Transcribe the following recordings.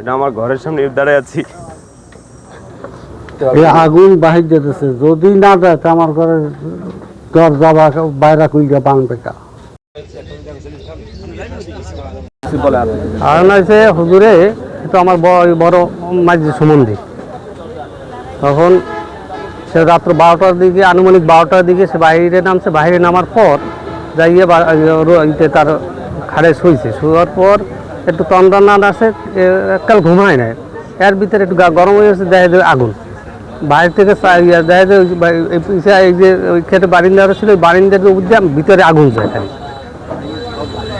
এটা আমার ঘরের সামনে দাঁড়ায় আছি। আগুন বাহির যেতেছে যদি না যায় তো আমার ঘরের দরজা বাইরে কইলে বাংবে কা। আর হুজুরে তো আমার বড় মাঝি সম্বন্ধী তখন সে রাত্র বারোটার দিকে, আনুমানিক বারোটার দিকে সে বাইরে নামছে। বাইরে নামার পর যাইয়ে ইতে তার খাড়ে শুইছে। শুয়ার পর একটু তন্দ্রান্না আছে কাল ঘুমায় না এর ভিতরে একটু গরম হয়ে গেছে দেখা যায় আগুন। বাইরে থেকে দেখা যায় এই যে ওই খেতে বারিন্দা ছিল, ওই বারিন্দার উপর ভিতরে আগুন যায়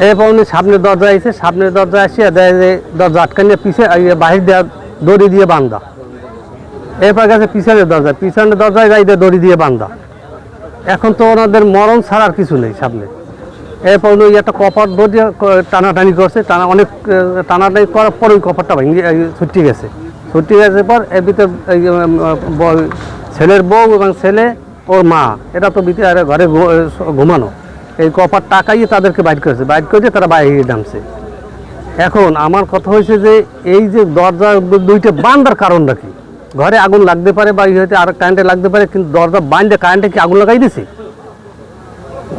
এরপর উনি সামনের দরজা এসে সামনের দরজা আসিয়া দেয় যে দরজা আটকানিয়ে পিছে ইয়ে বাহির দেওয়া দড়ি দিয়ে বান্ধা। এরপর গেছে পিছনের দরজা, পিছনের দরজায় যাই দড়ি দিয়ে বান্ধা। এখন তো ওনাদের মরণ ছাড়ার কিছু নেই সামনে। এরপর ওই একটা কপার ক- টানাটানি করছে, টানা অনেক টানাটানি করার পর ওই কপারটা ভেঙে ছুটি গেছে। ছুটি গেছে পর এর ভিতর ছেলের বউ এবং ছেলে ওর মা এটা তো ভিতরে ঘরে ঘুমানো। এই কপার টাকাইয়ে তাদেরকে বাইট করেছে বাইট করে তারা বাইরে নামছে। এখন আমার কথা হয়েছে যে, এই যে দরজা দুইটা বান্ধার কারণটা কি? ঘরে আগুন লাগতে পারে বা হয়তো আর কারেন্টে লাগতে পারে, কিন্তু দরজা বান্ধে কারেন্টে কি আগুন লাগাই দিছে?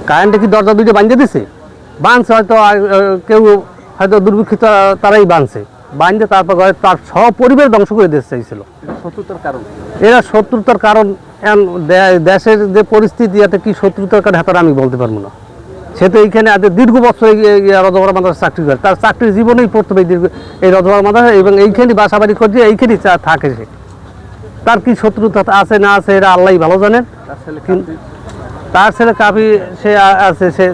কারেন্টে কি দরজা দুইটা বান্ধে দিছে? বাঁধছে হয়তো কেউ হয়তো দুর্ভিক্ষিত তারাই বাঁধছে। বাঁধতে তারপর ঘরে তার সব পরিবার ধ্বংস করে দিতে চাইছিল। শত্রুতার কারণ। এরা শত্রুতার কারণ দেশের যে পরিস্থিতি এতে কি শত্রুতার কারণ হাতার আমি বলতে পারব না। সে তো এইখানে আজ দীর্ঘ বছর রজবর মাদ্রাসা চাকরি করে। তার চাকরির জীবনেই এই দীর্ঘ এই রজবর মাদ্রাসা এবং এইখানে বাসাবাড়ি করছে এইখানেই থাকে সে। তার কি শত্রুতা আছে না আছে এরা আল্লাহ ভালো জানেন। তার ছেলে কাফি সে আছে সে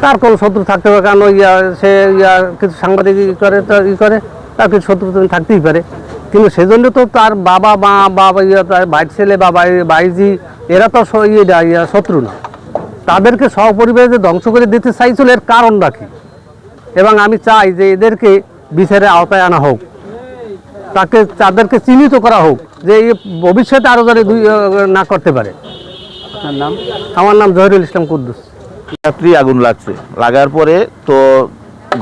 তার কোনো শত্রু থাকতে পারে কারণ ইয়া, সে ইয়া, কিছু সাংবাদিক ই করে তার ই করে তার কিছু শত্রু থাকতেই পারে। কিন্তু সেজন্য তো তার বাবা মা বাবা ইয়া তার ভাই ছেলে বা ভাই- ভাইজি এরা তো ইয়ে ইয়া, শত্রু না। তাদেরকে সহপরিবারে যে ধ্বংস করে দিতে চাইছিল এর কারণটা কি? এবং আমি চাই যে এদেরকে বিচারের আওতায় আনা হোক। তাকে তাদেরকে চিহ্নিত করা হোক যে ভবিষ্যতে আরও দুই না করতে পারে। আপনার নাম? আমার নাম জহিরুল ইসলাম কুদ্দুস। রাত্রি আগুন লাগছে। লাগার পরে তো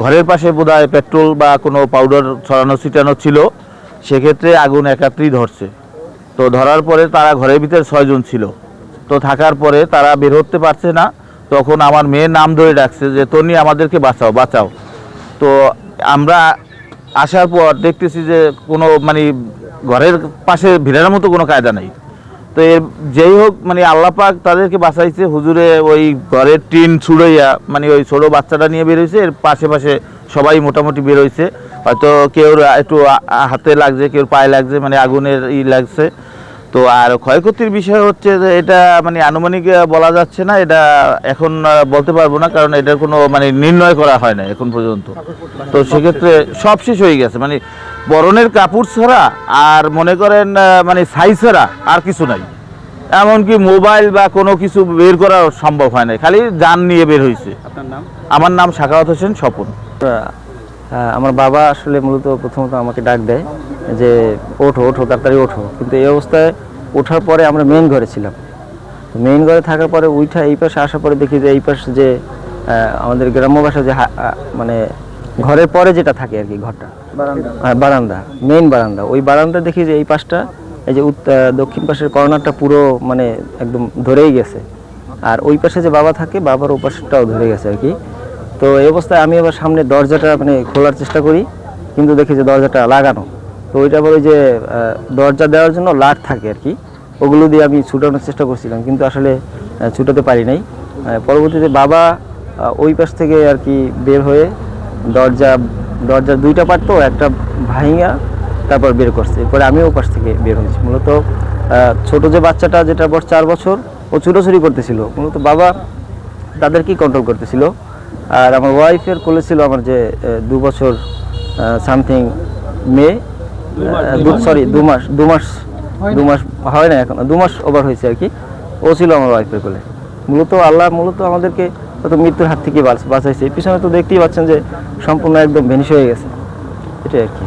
ঘরের পাশে বোধহয় পেট্রোল বা কোনো পাউডার ছড়ানো, ছিটানো ছিল। সেক্ষেত্রে আগুন একাত্রই ধরছে। তো ধরার পরে তারা ঘরের ভিতরে ছয়জন ছিল। তো থাকার পরে তারা বের হতে পারছে না। তখন আমার মেয়ের নাম ধরে ডাকছে যে তনি আমাদেরকে বাঁচাও বাঁচাও। তো আমরা আসার পর দেখতেছি যে কোনো মানে ঘরের পাশে ভিড়ানোর মতো কোনো কায়দা নেই। তো যেই হোক মানে আল্লাহ পাক তাদেরকে বাঁচাইছে। হুজুরে ওই ঘরের টিন ছুড়াইয়া মানে ওই ছোটো বাচ্চাটা নিয়ে বেরোইছে এর পাশে পাশে সবাই মোটামুটি বেরোইছে হয়তো কেউ একটু হাতে লাগছে, কেউ পায়ে লাগছে মানে আগুনের ই লাগছে। তো আর ক্ষয়ক্ষতির বিষয় হচ্ছে যে এটা মানে আনুমানিক বলা যাচ্ছে না এটা এখন বলতে পারব না কারণ এটার কোনো মানে নির্ণয় করা হয় না এখন পর্যন্ত। তো সেক্ষেত্রে সব শেষ হয়ে গেছে মানে বরণের কাপড় ছাড়া আর মনে করেন মানে ছাই ছাড়া আর কিছু নাই। এমনকি মোবাইল বা কোনো কিছু বের করা সম্ভব হয় না খালি যান নিয়ে বের হয়েছে। আপনার নাম? আমার নাম সাখাওয়াত হোসেন স্বপন। আমার বাবা আসলে মূলত প্রথমত আমাকে ডাক দেয় যে ওঠো ওঠো তাড়াতাড়ি ওঠো। কিন্তু এই অবস্থায় ওঠার পরে আমরা মেইন ঘরে ছিলাম। মেইন ঘরে থাকার পরে উঠা এই পাশে আসার পরে দেখি যে এই পাশে যে আমাদের গ্রাম্য ভাষা যে মানে ঘরের পরে যেটা থাকে আর কি ঘরটা। হ্যাঁ বারান্দা মেইন বারান্দা। ওই বারান্দা দেখি যে এই পাশটা এই যে দক্ষিণ পাশের কর্নারটা পুরো মানে একদম ধরেই গেছে। আর ওই পাশে যে বাবা থাকে বাবার ওপাশটাও ধরে গেছে আর কি। তো এই অবস্থায় আমি আবার সামনে দরজাটা মানে খোলার চেষ্টা করি, কিন্তু দেখি যে দরজাটা লাগানো। তো ওইটা ওই যে দরজা দেওয়ার জন্য লাট থাকে আর কি। ওগুলো দিয়ে আমি ছুটানোর চেষ্টা করছিলাম, কিন্তু আসলে ছুটাতে পারি নাই। পরবর্তীতে বাবা ওই পাশ থেকে আর কি বের হয়ে দরজা, দরজার দুইটা পার্ট তো, একটা ভাইঙা তারপর বের করছে। এরপরে আমি ও পাশ থেকে বের হয়েছি। মূলত ছোট যে বাচ্চাটা যেটা বয়স চার বছর, ও ছুটোছুটি করতেছিল। মূলত বাবা তাদেরকেই কন্ট্রোল করতেছিল? আর আমার ওয়াইফের কোলে ছিল আমার যে দু বছর সামথিং মেয়ে সরি দু মাস দু মাস। দু মাস হয় না। এখন দু মাস ওভার হয়েছে আর কি। ও ছিল আমার ওয়াইফের কোলে। মূলত আল্লাহ মূলত আমাদেরকে হয়তো মৃত্যুর হাত থেকে বাঁচ- বাঁচাইছে। পিছনে তো দেখতেই পাচ্ছেন যে সম্পূর্ণ একদম ভেনিশ হয়ে গেছে। এটাই আর কি।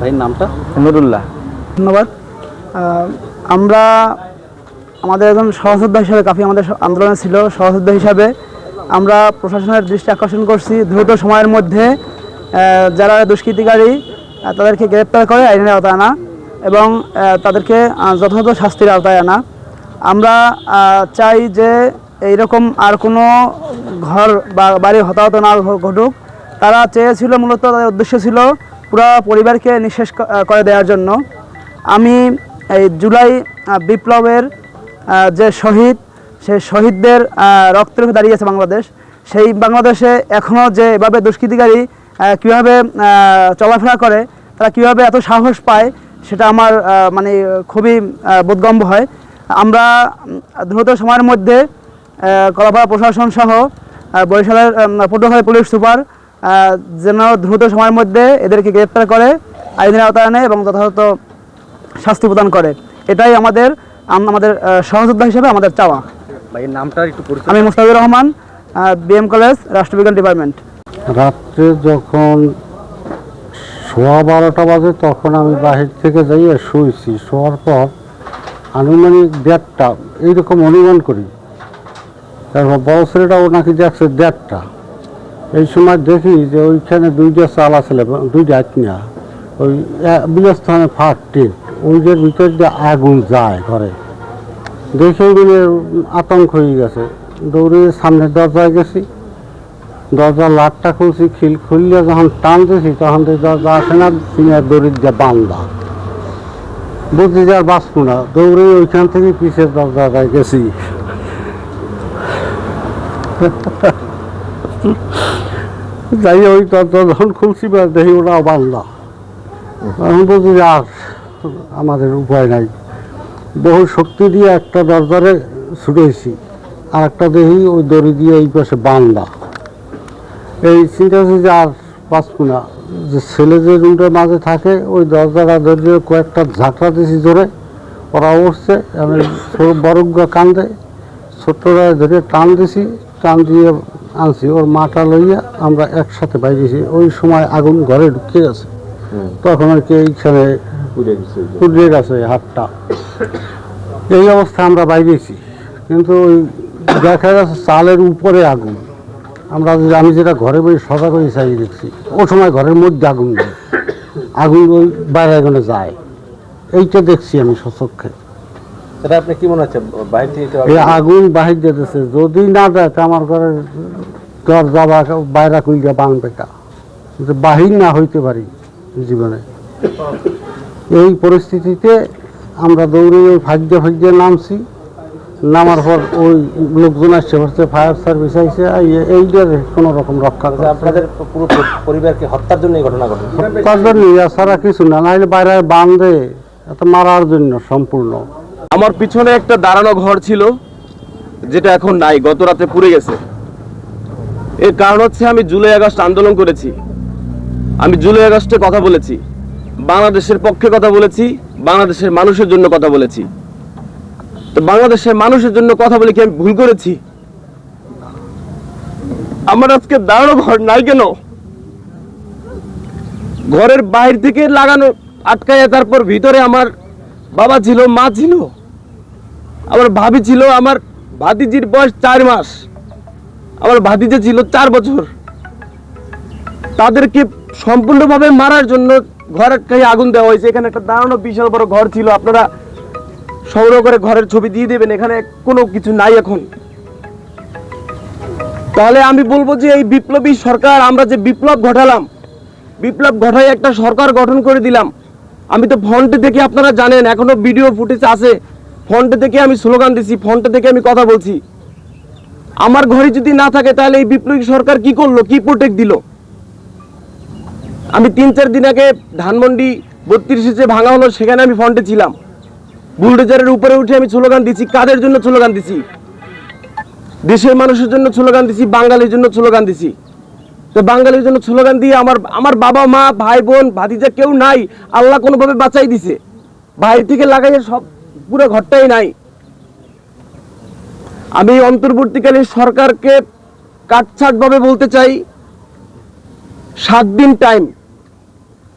ভাইয়ের নামটা? নুরুল্লাহ। ধন্যবাদ। আহ, আমরা আমাদের একজন সহযোদ্ধা হিসাবে কাফি আমাদের আন্দোলনে ছিল সহযোদ্ধা হিসাবে। আমরা প্রশাসনের দৃষ্টি আকর্ষণ করছি দ্রুত সময়ের মধ্যে যারা দুষ্কৃতিকারী তাদেরকে গ্রেপ্তার করে আইনের আওতায় আনা এবং তাদেরকে যথাযথ শাস্তির আওতায় আনা। আমরা চাই যে এইরকম আর কোনো ঘর বা বাড়ি হতাহত না ঘটুক। তারা চেয়েছিল, মূলত তাদের উদ্দেশ্য ছিল পুরো পরিবারকে নিঃশেষ করে দেওয়ার জন্য। আমি এই জুলাই বিপ্লবের যে শহীদ সেই শহীদদের রক্তের উপরে দাঁড়িয়ে আছে বাংলাদেশ। সেই বাংলাদেশে এখনও যে এভাবে দুষ্কৃতিকারী কীভাবে চলাফেরা করে তারা কীভাবে এত সাহস পায় সেটা আমার মানে খুবই আহ, বোধগম্য হয়। আমরা দ্রুত সময়ের মধ্যে কলাপাড়া প্রশাসন সহ বরিশালের পটুয়াখালী পুলিশ সুপার যেন দ্রুত সময়ের মধ্যে এদেরকে গ্রেপ্তার করে আইনের আওতায় আনে এবং যথাযথ শাস্তি প্রদান করে। এটাই আমাদের আমাদের সহযোদ্ধা হিসেবে আমাদের চাওয়া। ভাই নামটা একটু পরিচয় আমি মুস্তাফিজুর রহমান বিএম কলেজ রাষ্ট্রবিজ্ঞান ডিপার্টমেন্ট রাত্রে যখন সোয়া বারোটা বাজে তখন আমি বাহির থেকে যাইয়ে শুয়েছি শোয়ার পর আনুমানিক দেড়টা এইরকম অনুমান করি। তারপর বড় ছেলেটাও নাকি দেখছে দেড়টা। এই সময় দেখি যে ওইখানে দুইটা চাল আসলে দুইটা আত্মীয়া ওই বিলস্থানে ফাট টিট ওইটার ভিতর দিয়ে আগুন যায় ঘরে। দেখে মানে আতঙ্ক হয়ে গেছে। দৌড়ে সামনের দরজায় গেছি। দরজার লাটটা খুলছি, খিল খুললে যখন টান দিয়েছি তখন দরজা আসে না সিনের দড়ির দিয়ে বান্ধা বুঝছি যে আর বাঁচবো না। দৌড়ে ওইখান থেকে পিছের দরজাটায় গেছি। যাই ওই দরজা যখন খুলছি দেখি ওরাও বান্ধা এখন বুঝছি যে আমাদের উপায় নাই। বহু শক্তি দিয়ে একটা দরজারে ছুটেছি আর একটা দেখি ওই দড়ি দিয়ে এই পাশে বান্ধা এই চিন্তা হচ্ছে যে আর পাঁচবো না। যে ছেলে যে রুমটার মাঝে থাকে ওই দরজাটা ধরে কয়েকটা ঝাঁকড়া দিয়েছি জোরে। ওরা উঠছে আমি বরজ্ঞা কান্দে ছোট্টরা ধরে টান দিছি টান দিয়ে আনছি। ওর মাটা লইয়া আমরা একসাথে বাইরেছি। ওই সময় আগুন ঘরে ঢুকে গেছে। তখন আর কি এইখানে পুড়ে গেছে হাতটা। এই অবস্থায় আমরা বাইরেছি। কিন্তু ওই দেখা যাচ্ছে চালের উপরে আগুন। আমরা আমি যেটা ঘরে বই সজাগ হয়ে চাই দেখছি ও সময় ঘরের মধ্যে আগুন নেই। আগুন ওই বাইরে আগুনে যায়। এইটা দেখছি আমি সচক্ষে। সেটা আপনি কি মনে হচ্ছে বাইরে থেকে এই আগুন বাহির যেতেছে যদি না যায় তা আমার ঘরের দরজা বা বাইরা কুইটা বানবে কা। কিন্তু বাহির না হইতে পারি জীবনে। এই পরিস্থিতিতে আমরা দৌড়ে ওই ভাগ্যে ভাগ্যে নামছি। নামার পর ওই লোকজন আসছে হচ্ছে ফায়ার সার্ভিস আইসে এইটার কোনো রকম রক্ষা করে আপনাদের পুরো পরিবারকে হত্যার জন্য এই ঘটনা ঘটে। তাদের নিয়ে ছাড়া কিছু না নাহলে বাইরে বান্ধে এত মারার জন্য সম্পূর্ণ। আমার পিছনে একটা দাঁড়ানো ঘর ছিল যেটা এখন নাই গত রাতে পুড়ে গেছে। এর কারণ হচ্ছে আমি জুলাই আগস্ট আন্দোলন করেছি। আমি জুলাই আগস্টে কথা বলেছি। বাংলাদেশের পক্ষে কথা বলেছি, বাংলাদেশের মানুষের জন্য কথা বলেছি। তো বাংলাদেশের মানুষের জন্য কথা বলে কি আমি ভুল করেছি? আমার আজকে দাঁড়ানো ঘর নাই কেন? ঘরের বাইরে থেকে লাগানো আটকায় তারপর ভিতরে আমার বাবা ছিল, মা ছিল, আমার ভাবি ছিল, আমার ভাতিজির বয়স চার মাস, আমার ভাতিজা ছিল চার বছর। তাদেরকে সম্পূর্ণভাবে মারার জন্য ঘরের আগুন দেওয়া হয়েছে। এখানে একটা দাঁড়ানো বিশাল বড় ঘর ছিল। আপনারা সংগ্রহ করে ঘরের ছবি দিয়ে দেবেন। এখানে কোনো কিছু নাই এখন। তাহলে আমি বলব যে এই বিপ্লবী সরকার, আমরা যে বিপ্লব ঘটালাম, বিপ্লব ঘটাই একটা সরকার গঠন করে দিলাম। আমি তো ফন্টে থেকে আপনারা জানেন, এখনও ভিডিও ফুটেজ আছে। ফন্টে থেকে আমি স্লোগান দিছি, ফন্টে থেকে আমি কথা বলছি। আমার ঘরে যদি না থাকে, তাহলে এই বিপ্লবী সরকার কি করল? কি প্রোটেক্ট দিল? আমি তিন চার দিন আগে ধানমন্ডি বত্রিশে যে ভাঙা হলো, সেখানে আমি ফন্টে ছিলাম। বুলডোজারের উপরে উঠে আমি স্লোগান দিছি, কাদের জন্য স্লোগান দিছি? দেশের মানুষের জন্য স্লোগান দিছি, বাঙালির জন্য স্লোগান দিছি। তো বাঙালির জন্য স্লোগান দিয়ে আমার আমার বাবা, মা, ভাই, বোন, ভাতিজা কেউ নাই, আল্লাহ কোনোভাবে বাঁচাই দিছে। বাইরে থেকে লাগাইয়ে সব, পুরো ঘরটাই নাই। আমি এই অন্তর্বর্তীকালীন সরকারকে কাটছাটভাবে বলতে চাই, সাত দিন টাইম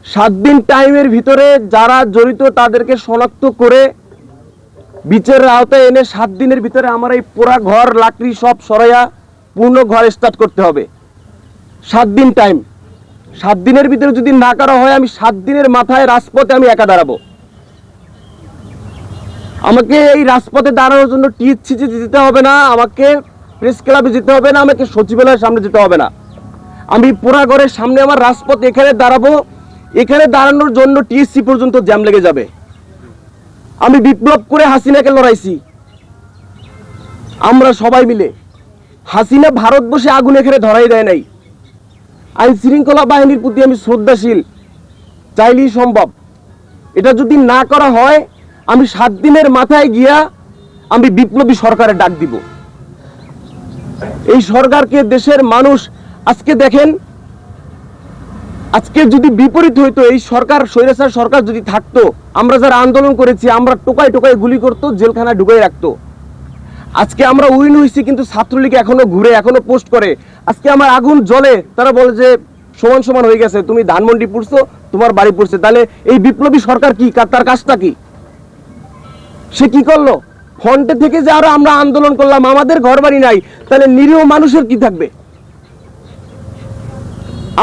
সাত দিন টাইমের ভিতরে যারা জড়িত তাদেরকে শনাক্ত করে বিচারের আওতায় এনে সাত দিনের ভিতরে আমার এই পোড়া ঘর, লাকড়ি সব সরাইয়া পূর্ণ ঘর স্টার্ট করতে হবে। সাত দিন টাইম সাত দিনের ভিতরে যদি না করা হয়, আমি সাত দিনের মাথায় রাজপথে আমি একা দাঁড়াবো। আমাকে এই রাজপথে দাঁড়ানোর জন্য টিএসসিতে যেতে হবে না, আমাকে প্রেস ক্লাবে যেতে হবে না, আমাকে সচিবালয়ের সামনে যেতে হবে না। আমি পোড়া ঘরের সামনে আমার রাজপথ এখানে দাঁড়াবো। এখানে দাঁড়ানোর জন্য টিএসসি পর্যন্ত জ্যাম লেগে যাবে। আমি বিপ্লব করে হাসিনাকে লড়াইছি। আমরা সবাই মিলে। হাসিনা ভারত বসে আগুন এখানে ধরাই দেয় নাই। আইন শৃঙ্খলা বাহিনীর প্রতি আমি শ্রদ্ধাশীল। চাইলেই সম্ভব। এটা যদি না করা হয়, আমি সাত দিনের মাথায় গিয়া আমি বিপ্লবী সরকারের ডাক দিব। এই সরকারকে দেশের মানুষ আজকে দেখেন আজকে যদি বিপরীত হইতো, এই সরকার, স্বৈরাচার সরকার যদি থাকতো, আমরা যারা আন্দোলন করেছি, আমরা টোকায় টোকায় গুলি করতো, জেলখানায় ঢুকাই রাখতো। আজকে আমরা উইন হয়েছি কিন্তু ছাত্রলীগ এখনও ঘুরে, এখনও পোস্ট করে। আজকে আমার আগুন জ্বলে, তারা বলে যে, সমান সমান হয়ে গেছে, তুমি ধানমন্ডি পড়ছো, তোমার বাড়ি পড়ছে। তাহলে এই বিপ্লবী সরকার কি? তার কাজটা কি? সে কি করল? ফ্রন্টে থেকে যে আরও আমরা আন্দোলন করলাম, আমাদের ঘর বাড়ি নাই, তাহলে নিরীহ মানুষের কি থাকবে?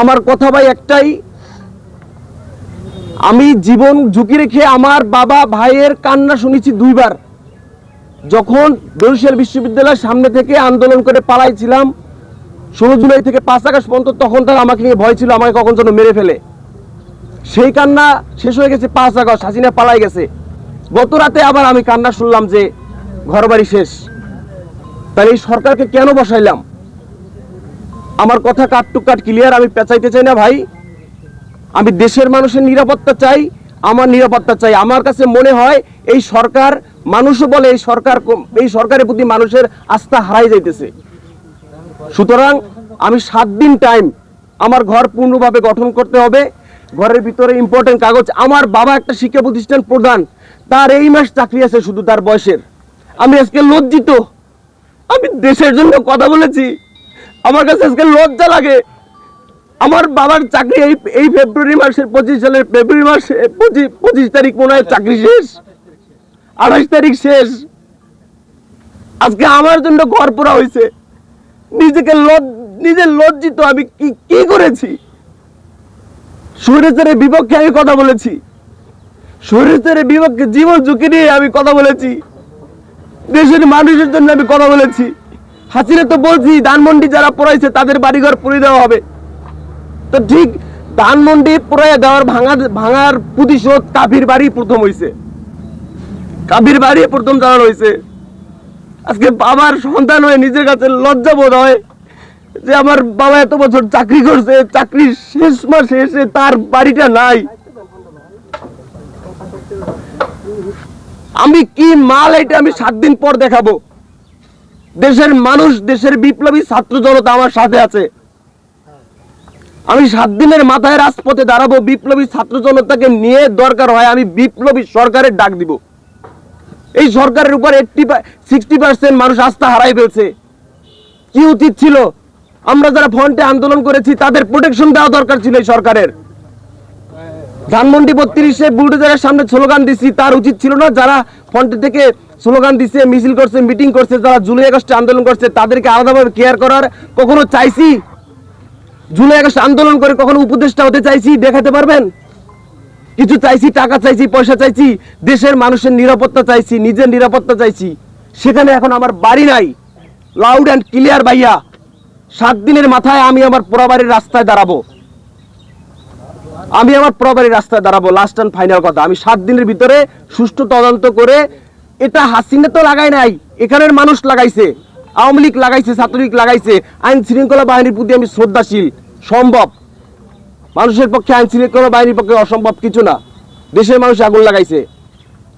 আমার কথা ভাই একটাই, আমি জীবন ঝুঁকি রেখে আমার বাবা ভাইয়ের কান্না শুনেছি দুইবার। যখন বরিশাল বিশ্ববিদ্যালয়ের সামনে থেকে আন্দোলন করে পালাইছিলাম, ষোলো জুলাই থেকে পাঁচ আগস্ট পর্যন্ত তখন তার আমাকে নিয়ে ভয় ছিল, আমাকে কখন যেন মেরে ফেলে। সেই কান্না শেষ হয়ে গেছে পাঁচ আগস্ট, হাসিনা পালাই গেছে। গত রাতে আবার আমি কান্না শুনলাম যে ঘর বাড়ি শেষ। তাহলে এই সরকারকে কেন বসাইলাম? আমার কথা কাট টু কাট ক্লিয়ার আমি পেঁচাইতে চাই না ভাই। আমি দেশের মানুষের নিরাপত্তা চাই, আমার নিরাপত্তা চাই। আমার কাছে মনে হয় এই সরকার, মানুষও বলে এই সরকার এই সরকারের প্রতি মানুষের আস্থা হারাই যাইতেছে। সুতরাং আমি সাত দিন টাইম আমার ঘর পূর্ণভাবে গঠন করতে হবে। ঘরের ভিতরে ইম্পর্টেন্ট কাগজ। আমার বাবা একটা শিক্ষা প্রতিষ্ঠান প্রধান। তার এই মাস চাকরি আছে শুধু তার বয়সের। আমি আজকে লজ্জিত। আমি দেশের জন্য কথা বলেছি। আমার কাছে আজকে লজ্জা লাগে। আমার বাবার চাকরি এই এই ফেব্রুয়ারি মাসের পঁচিশ সালের ফেব্রুয়ারি মাস পঁচিশ তারিখ মনে হয় চাকরি শেষ। আঠাশ তারিখ শেষ। আজকে আমার জন্য ঘর পোড়া হয়েছে। নিজেকে লজ- নিজে লজ্জিত আমি কি কি করেছি? সুরেশের বিপক্ষে আমি কথা বলেছি। সুরেশের বিপক্ষে জীবন ঝুঁকি নিয়ে আমি কথা বলেছি। দেশের মানুষের জন্য আমি কথা বলেছি। হাসিনা তো বলছি, ধানমন্ডি যারা পড়াইছে, তাদের বাড়িঘর পুড়ে দেওয়া হবে। তো ঠিক ধানমন্ডি পুরাইয়া দেওয়ার ভাঙার ভাঙার প্রতিশোধ কাবির বাড়ি প্রথম হইছে। কাবির বাড়ি প্রথম জানানো হয়েছে আজকে বাবার সন্তান হয়ে নিজের কাছে লজ্জা বোধ হয় যে আমার বাবা এত বছর চাকরি করছে চাকরির শেষ মাসে এসে তার বাড়িটা নাই। আমি কি মাল এটা আমি সাত দিন পর দেখাবো। দেশের মানুষ, দেশের বিপ্লবী ছাত্র জনতা আমার সাথে আছে। আমি সাত দিনের মাথায় রাজপথে দাঁড়াবো, বিপ্লবী ছাত্র জনতাকে নিয়ে দরকার হয়, আমি বিপ্লবী সরকারের ডাক দিব। এই সরকারের উপর এইটটি সিক্সটি পার্সেন্ট মানুষ আস্থা হারাই ফেলছে। কি উচিত ছিল? আমরা যারা ফ্রন্টে আন্দোলন করেছি, তাদের প্রোটেকশন দেওয়া দরকার ছিল এই সরকারের। ধানমন্ডি বত্রিশে বুলডোজারের সামনে স্লোগান দিছি, তার উচিত ছিল না। যারা ফ্রন্টে থেকে স্লোগান দিছে, মিছিল করছে মিটিং করছে, যারা জুলাই আগস্টে আন্দোলন করছে, তাদেরকে আলাদাভাবে কেয়ার করার কখনো চাইছি? জুলাই আগস্ট আন্দোলন করে কখনো উপদেষ্টা হতে চাইছি? দেখাতে পারবেন? কিছু চাইছি, টাকা চাইছি, পয়সা চাইছি, দেশের মানুষের নিরাপত্তা চাইছি, নিজের নিরাপত্তা চাইছি। সেখানে এখন আমার বাড়ি নাই। লাউড অ্যান্ড ক্লিয়ার ভাইয়া, সাত দিনের মাথায় আমি আমার পোড়াবাড়ির রাস্তায় দাঁড়াবো। আমি আমার প্রবারের রাস্তায় দাঁড়াবো লাস্ট অ্যান্ড ফাইনাল কথা। আমি সাত দিনের ভিতরে সুষ্ঠু তদন্ত করে এটা হাসিনা তো লাগাই নাই, এখানের মানুষ লাগাইছে, আওয়ামী লীগ লাগাইছে, ছাত্রলীগ লাগাইছে, আইন শৃঙ্খলা বাহিনীর প্রতি আমি শ্রদ্ধাশীল, সম্ভব। মানুষের পক্ষে আইন শৃঙ্খলা বাহিনীর পক্ষে অসম্ভব কিছু না। দেশের মানুষ আগুন লাগাইছে।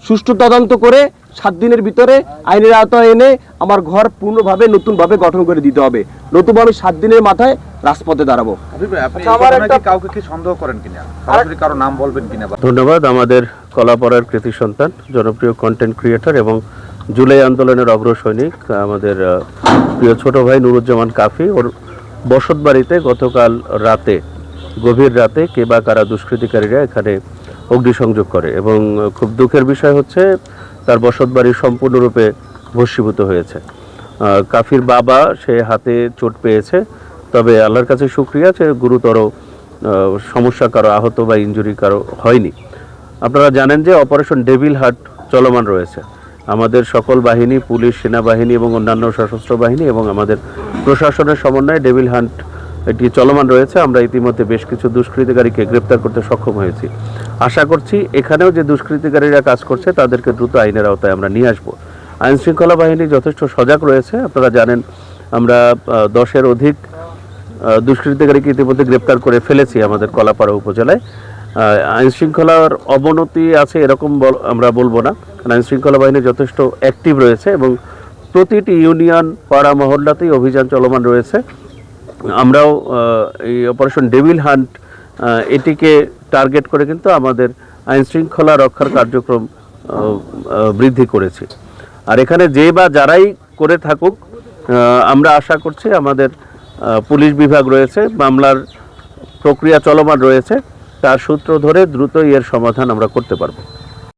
সুষ্ঠু তদন্ত করে সাত দিনের ভিতরে আইনের আওতায় এনে আমার ঘর পূর্ণভাবে নতুনভাবে গঠন করে দিতে হবে। নতুবা আমি সাত দিনের মাথায় রাজপথে দাঁড়াবো। আচ্ছা, এই আমার ঘটনায় কি একটা- কাউকে কি সন্দেহ করেন কিনা? কারও নাম বলবেন কিনা ধন্যবাদ। আমাদের কলাপড়ার কৃতি সন্তান জনপ্রিয় কন্টেন্ট ক্রিয়েটর এবং জুলাই আন্দোলনের অগ্রসৈনিক আমাদের প্রিয় ছোট ভাই নুরুজ্জামান কাফি। ওর বসত বাড়িতে গতকাল রাতে গভীর রাতে কে বা কারা দুষ্কৃতিকারীরা এখানে অগ্নিসংযোগ করে এবং খুব দুঃখের বিষয় হচ্ছে তার বসত বাড়ি সম্পূর্ণরূপে ভস্মীভূত হয়েছে। কাফির বাবা সে হাতে চোট পেয়েছে, তবে আল্লাহর কাছে শুক্রিয়া যে গুরুতর সমস্যা কারও আহত বা ইনজুরি কারও হয়নি। আপনারা জানেন যে অপারেশন ডেভিল হার্ট চলমান রয়েছে। আমাদের সকল বাহিনী, পুলিশ, সেনাবাহিনী এবং অন্যান্য সশস্ত্র বাহিনী এবং আমাদের প্রশাসনের সমন্বয়ে ডেভিল হান্ট এটি চলমান রয়েছে। আমরা ইতিমধ্যে বেশ কিছু দুষ্কৃতিকারীকে গ্রেপ্তার করতে সক্ষম হয়েছি। আশা করছি এখানেও যে দুষ্কৃতিকারীরা কাজ করছে, তাদেরকে দ্রুত আইনের আওতায় আমরা নিয়ে আসব। আইন শৃঙ্খলা বাহিনী যথেষ্ট সজাগ রয়েছে। আপনারা জানেন, আমরা দশের অধিক দুষ্কৃতিকারীকে ইতিমধ্যে গ্রেপ্তার করে ফেলেছি আমাদের কলাপাড়া উপজেলায়। আইন শৃঙ্খলার অবনতি আছে এরকম আমরা বলব না। কারণ আইন শৃঙ্খলা বাহিনী যথেষ্ট অ্যাক্টিভ রয়েছে এবং প্রতিটি ইউনিয়ন, পাড়া, মহল্লাতেই অভিযান চলমান রয়েছে। আমরাও এই অপারেশন ডেভিল হান্ট এটিকে টার্গেট করে কিন্তু আমাদের আইন শৃঙ্খলা রক্ষার কার্যক্রম বৃদ্ধি করেছি। আর এখানে যে বা যারাই করে থাকুক আমরা আশা করছি আমাদের পুলিশ বিভাগ রয়েছে, মামলার প্রক্রিয়া চলমান রয়েছে, তার সূত্র ধরে দ্রুতই এর সমাধান আমরা করতে পারব।